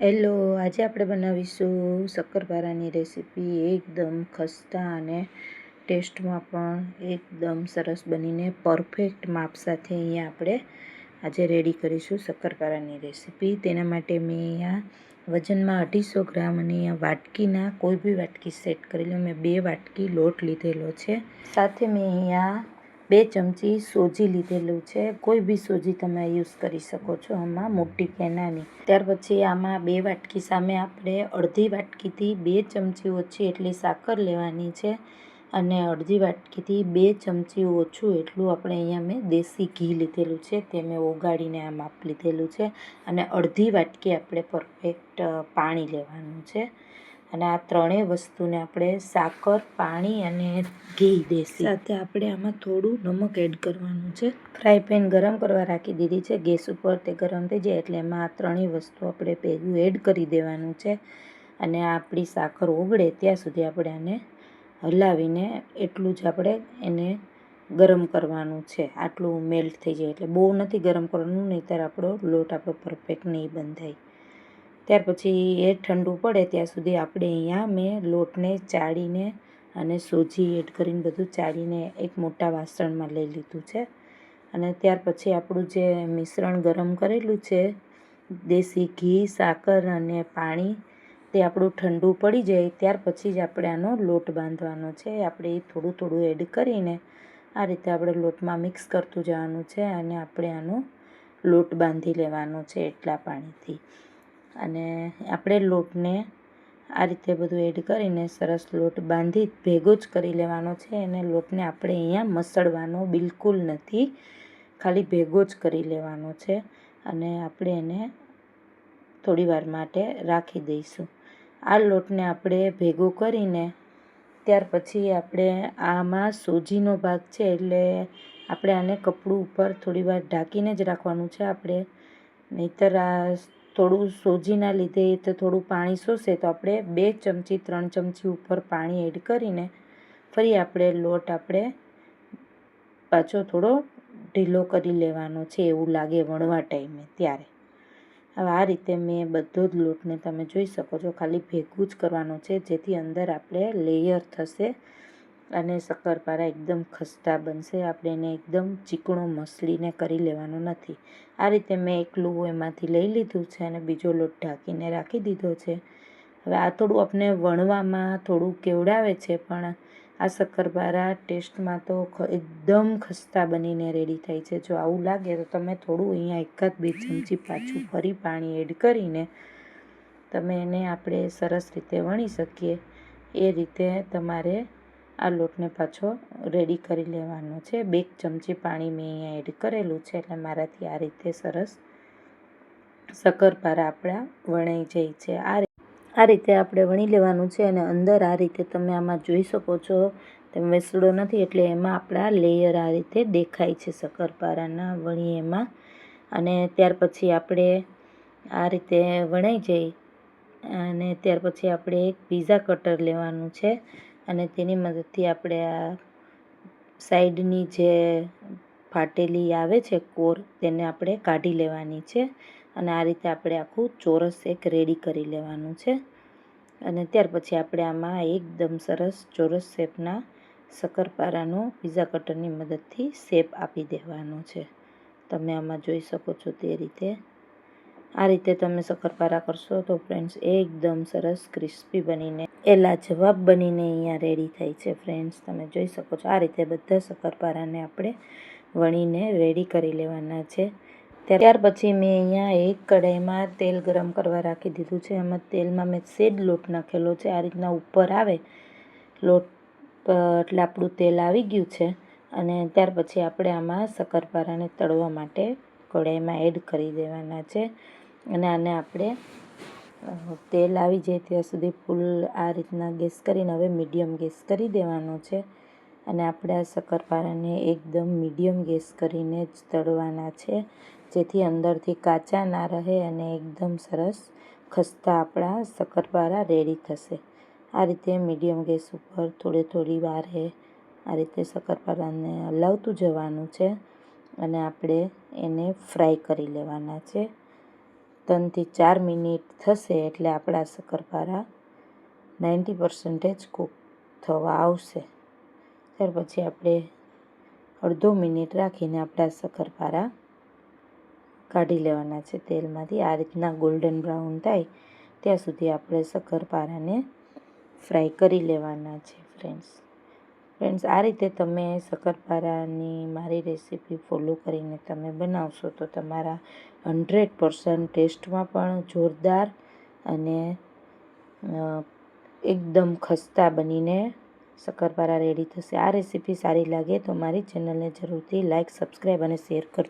Hello, આજે આપણે બનાવીશું શક્કરપારાની રેસીપી એકદમ ખસ્તા અને ટેસ્ટમાં પણ એકદમ સરસ બનીને પરફેક્ટ માપ સાથે અહીંયા આપણે આજે રેડી કરીશું શક્કરપારાની રેસીપી. તેના માટે મેં અહીંયા વજનમાં અઢીસો ગ્રામ અને અહીંયા વાટકીના કોઈ બી વાટકી સેટ કરી મેં બે વાટકી લોટ લીધેલો છે. સાથે મેં અહીંયા બે ચમચી સોજી લીધેલું છે. કોઈ બી સોજી તમે યુઝ કરી શકો છો આમાં, મોટી કે નાની. ત્યાર પછી આમાં બે વાટકી સામે આપણે અડધી વાટકીથી બે ચમચી ઓછી એટલી સાકર લેવાની છે અને અડધી વાટકીથી બે ચમચી ઓછું એટલું આપણે અહીંયા મેં દેશી ઘી લીધેલું છે તે મેં ઓગાળીને આ માપ લીધેલું છે અને અડધી વાટકી આપણે પરફેક્ટ પાણી લેવાનું છે. અને આ ત્રણેય વસ્તુને આપણે સાકર પાણી અને ઘી દેશી. સાથે આપણે આમાં થોડું નમક એડ કરવાનું છે. ફ્રાય પેન ગરમ કરવા રાખી દીધી છે. ગેસ ઉપર તે ગરમ થઈ જાય એટલે એમાં આ ત્રણેય વસ્તુ આપણે ભેગું એડ કરી દેવાનું છે. અને આપણી સાકર ઓગળે ત્યાં સુધી આપણે આને હલાવીને એટલું જ આપણે એને ગરમ કરવાનું છે. આટલું મેલ્ટ થઈ જાય એટલે બહુ નથી ગરમ કરવાનું નહીંતર આપણો લોટ આપણો પરફેક્ટ નહીં બંધાય. ત્યાર પછી એ ઠંડુ પડે ત્યાં સુધી આપણે અહીંયા મેં લોટને ચાળીને અને સોજી એડ કરીને બધું ચાળીને એક મોટા વાસણમાં લઈ લીધું છે. અને ત્યાર પછી આપણું જે મિશ્રણ ગરમ કરેલું છે, દેશી ઘી, સાકર અને પાણી, તે આપણું ઠંડુ પડી જાય ત્યાર પછી જ આપણે આનો લોટ બાંધવાનો છે. આપણે એ થોડું થોડું એડ કરીને આ રીતે આપણે લોટમાં મિક્સ કરતું જવાનું છે અને આપણે આનો લોટ બાંધી લેવાનો છે એટલા પાણીથી. અને આપણે લોટને આ રીતે બધું એડ કરીને સરસ લોટ બાંધી ભેગો જ કરી લેવાનો છે. અને લોટને આપણે અહીંયા મસળવાનો બિલકુલ નથી. ખાલી ભેગો જ કરી લેવાનો છે. અને આપણે એને થોડી વાર માટે રાખી દઈશું. આ લોટને આપણે ભેગો કરીને ત્યાર પછી આપણે આમાં સોજીનો ભાગ છે એટલે આપણે આને કપડું ઉપર થોડી વાર ઢાંકીને જ રાખવાનું છે. આપણે નહીંતર આ થોડું સોજીના લીધે તો થોડું પાણી શોષે, તો આપણે બે ચમચી, ત્રણ ચમચી ઉપર પાણી એડ કરીને ફરી આપણે લોટ આપણે પાછો થોડો ઢીલો કરી લેવાનો છે, એવું લાગે વણવા ટાઈમે ત્યારે. હવે આ રીતે મેં બધો જ લોટને તમે જોઈ શકો છો, ખાલી ભેગું જ કરવાનું છે, જેથી અંદર આપણે લેયર થશે. અને શક્કરપારા એકદમ ખસ્તા બનશે. આપણે એને એકદમ ચીકણો મસળીને કરી લેવાનો નથી. આ રીતે મેં એકલું એમાંથી લઈ લીધું છે અને બીજો લોટ ઢાંકીને રાખી દીધો છે. હવે આ થોડું આપણે વણવામાં થોડું કેવડાવે છે, પણ આ શક્કરપારા ટેસ્ટમાં તો એકદમ ખસ્તા બનીને રેડી થાય છે. જો આવું લાગે તો તમે થોડું અહીંયા એકાદ બે ચમચી પાછું ફરી પાણી એડ કરીને તમે એને આપણે સરસ રીતે વણી શકીએ. એ રીતે તમારે આ લોટને પાછો રેડી કરી લેવાનો છે. બે ચમચી પાણી મેં અહીંયા એડ કરેલું છે, એટલે મારાથી આ રીતે સરસ શક્કરપારા આપણા વણાઈ જાય છે. આ આ રીતે આપણે વણી લેવાનું છે અને અંદર આ રીતે તમે આમાં જોઈ શકો છો, તમે વેસડો નથી, એટલે એમાં આપણા લેયર આ રીતે દેખાય છે શક્કરપારાના વણી એમાં. અને ત્યાર પછી આપણે આ રીતે વણાઈ જાય. અને ત્યાર પછી આપણે એક પીઝા કટર લેવાનું છે. અને તેની મદદથી આપણે આ સાઈડની જે ફાટેલી આવે છે કોર, તેને આપણે કાઢી લેવાની છે અને આ રીતે આપણે આખું ચોરસ એક રેડી કરી લેવાનું છે. અને ત્યાર પછી આપણે આમાં એકદમ સરસ ચોરસ શેપના શક્કરપારાનો પીઝા કટરની મદદથી શેપ આપી દેવાનો છે. તમે આમાં જોઈ શકો છો તે રીતે. આ રીતે તમે શક્કરપારા કરશો તો ફ્રેન્ડ્સ એકદમ સરસ ક્રિસ્પી બનીને એલા જવાબ બનીને અહીંયા રેડી થાય છે ફ્રેન્ડ્સ તમે જોઈ શકો છો, આ રીતે બધા શક્કરપારાને આપણે વણીને રેડી કરી લેવાના છે. ત્યાર પછી મેં અહીંયા એક કઢાઈમાં તેલ ગરમ કરવા રાખી દીધું છે. એમાં તેલમાં મેં સેજ લોટ નાખેલો છે. આ રીતના ઉપર આવે લોટ એટલે આપણું તેલ આવી ગયું છે. અને ત્યાર પછી આપણે આમાં શક્કરપારાને તળવા માટે કઢાઈમાં એડ કરી દેવાના છે. અને આને આપણે તેલ આવી જાય ત્યાં સુધી ફૂલ આ રીતના ગેસ કરીને હવે મીડિયમ ગેસ કરી દેવાનો છે. અને આપણે આ શક્કરપારાને એકદમ મીડિયમ ગેસ કરીને જ તળવાના છે, જેથી અંદરથી કાચા ના રહે અને એકદમ સરસ ખસ્તા આપણા શક્કરપારા રેડી થશે. આ રીતે મીડિયમ ગેસ ઉપર થોડી થોડી વારે આ રીતે શક્કરપારાને હલાવતું જવાનું છે. અને આપણે એને ફ્રાય કરી લેવાના છે. ત્રણથી ચાર મિનિટ થશે એટલે આપણા શક્કરપારા નાઇન્ટી પર્સન્ટેજ કૂક થવા આવશે. ત્યાર પછી આપણે અડધો મિનિટ રાખીને આપણા શક્કરપારા કાઢી લેવાના છે તેલમાંથી. આ રીતના ગોલ્ડન બ્રાઉન થાય ત્યાં સુધી આપણે શક્કરપારાને ફ્રાય કરી લેવાના છે ફ્રેન્ડ્સ ફ્રેન્ડ્સ આ રીતે તમે શક્કરપારાની મારી રેસીપી ફોલો કરીને તમે બનાવશો તો તમારા હન્ડ્રેડ પર્સન્ટ ટેસ્ટમાં પણ જોરદાર અને એકદમ ખસ્તા બનીને શક્કરપારા રેડી થશે. આ રેસીપી સારી લાગે તો મારી ચેનલને જરૂરથી લાઇક સબસ્ક્રાઈબ અને શેર કરજો.